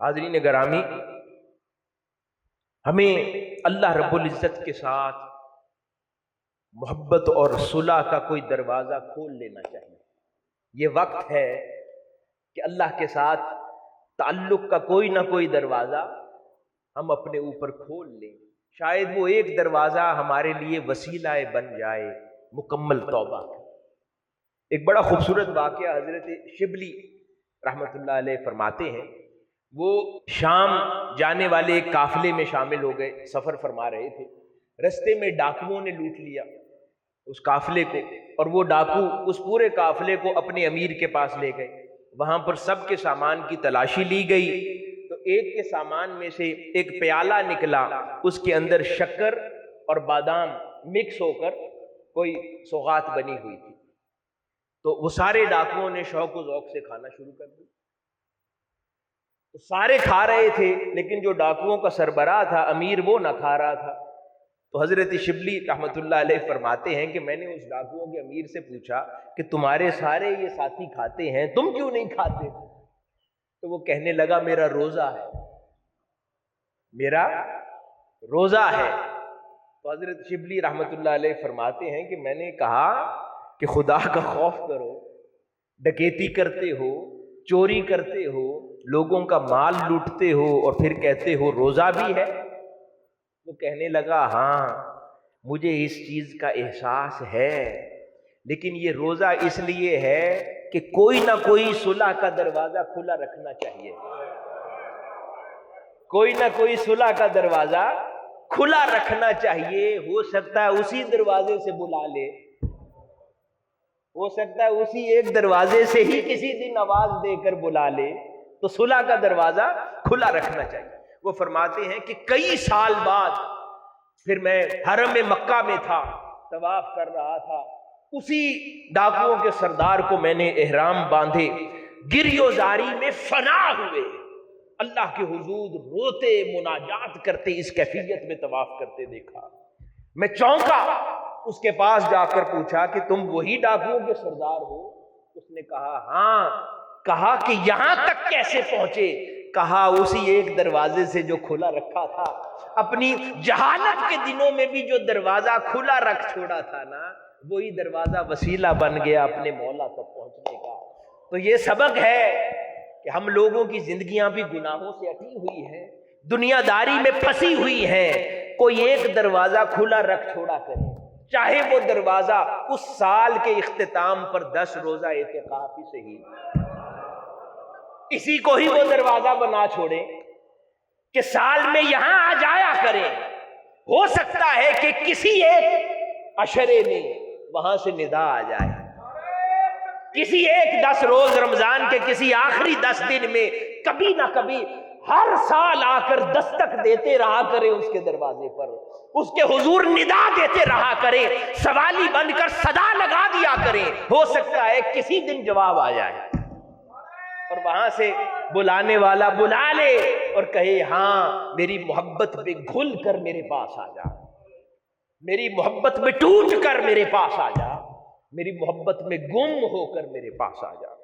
حاضرین گرامی، ہمیں اللہ رب العزت کے ساتھ محبت اور صلح کا کوئی دروازہ کھول لینا چاہیے۔ یہ وقت ہے کہ اللہ کے ساتھ تعلق کا کوئی نہ کوئی دروازہ ہم اپنے اوپر کھول لیں۔ شاید وہ ایک دروازہ ہمارے لیے وسیلہ بن جائے، مکمل توبہ۔ ایک بڑا خوبصورت واقعہ حضرت شبلی رحمۃ اللہ علیہ فرماتے ہیں۔ وہ شام جانے والے ایک قافلے میں شامل ہو گئے، سفر فرما رہے تھے۔ رستے میں ڈاکوؤں نے لوٹ لیا اس قافلے کو اور وہ ڈاکو اس پورے قافلے کو اپنے امیر کے پاس لے گئے۔ وہاں پر سب کے سامان کی تلاشی لی گئی۔ تو ایک کے سامان میں سے ایک پیالہ نکلا۔ اس کے اندر شکر اور بادام مکس ہو کر کوئی سوغات بنی ہوئی تھی۔ تو وہ سارے ڈاکوؤں نے شوق و ذوق سے کھانا شروع کر دیا۔ سارے کھا رہے تھے، لیکن جو ڈاکوؤں کا سربراہ تھا، امیر وہ نہ کھا رہا تھا۔ تو حضرت شبلی رحمۃ اللہ علیہ فرماتے ہیں کہ میں نے اس ڈاکوؤں کے امیر سے پوچھا کہ تمہارے سارے یہ ساتھی کھاتے ہیں، تم کیوں نہیں کھاتے؟ تو وہ کہنے لگا، میرا روزہ ہے۔ میرا روزہ ہے۔ تو حضرت شبلی رحمۃ اللہ علیہ فرماتے ہیں کہ میں نے کہا کہ خدا کا خوف کرو، ڈکیتی کرتے ہو چوری کرتے ہو، لوگوں کا مال لوٹتے ہو اور پھر کہتے ہو روزہ بھی ہے؟ وہ کہنے لگا ہاں مجھے اس چیز کا احساس ہے، لیکن یہ روزہ اس لیے ہے کہ کوئی نہ کوئی صلح کا دروازہ کھلا رکھنا چاہیے۔ کوئی نہ کوئی صلح کا دروازہ کھلا رکھنا چاہیے، ہو سکتا ہے اسی دروازے سے بلا لے۔ ہو سکتا ہے اسی ایک دروازے سے ہی کسی دن آواز دے کر بلا لے تو صلح کا دروازہ کھلا رکھنا چاہیے۔ وہ فرماتے ہیں کہ کئی سال بعد پھر میں حرم مکہ میں تھا، طواف کر رہا تھا۔ اسی ڈاکوؤں کے سردار کو میں نے احرام باندھے، گریو زاری میں فنا ہوئے۔ اللہ کے حضور روتے، مناجات کرتے، اس کیفیت میں طواف کرتے دیکھا۔ میں چونکا اس کے پاس جا کر پوچھا کہ تم وہی ڈاکوؤں کے سردار ہو؟ اس نے کہا ہاں۔ کہا کہ یہاں تک کیسے پہنچے؟ کہا، اسی ایک دروازے سے جو کھلا رکھا تھا۔ اپنی جہالت کے دنوں میں بھی جو دروازہ کھلا رکھ چھوڑا تھا نا، وہی دروازہ وسیلہ بن گیا اپنے مولا تک پہنچنے کا۔ تو یہ سبق ہے کہ ہم لوگوں کی زندگیاں بھی گناہوں سے اٹی ہوئی ہیں۔ دنیا داری میں پھنسی ہوئی ہیں۔ کوئی ایک دروازہ کھلا رکھ چھوڑا کرے۔ چاہے وہ دروازہ اس سال کے اختتام پر دس روزہ اعتقافی سے ہی اسی کو ہی وہ دروازہ بنا چھوڑے کہ سال میں یہاں آ جایا کرے۔ ہو سکتا ہے کہ کسی ایک اشرے میں وہاں سے ندا آ جائے۔ کسی ایک دس روز رمضان کے کسی آخری دس دن میں کبھی نہ کبھی ہر سال آ کر دستک دیتے رہا کرے اس کے دروازے پر۔ اس کے حضور ندا دیتے رہا کرے۔ سوالی بن کر صدا لگا دیا کرے۔ ہو سکتا ہے کسی دن جواب آ جائے۔ اور وہاں سے بلانے والا بلا لے اور کہے ہاں میری محبت میں گھل کر میرے پاس آ جا۔ میری محبت میں ٹوٹ کر میرے پاس آ جا۔ میری محبت میں گم ہو کر میرے پاس آ جا۔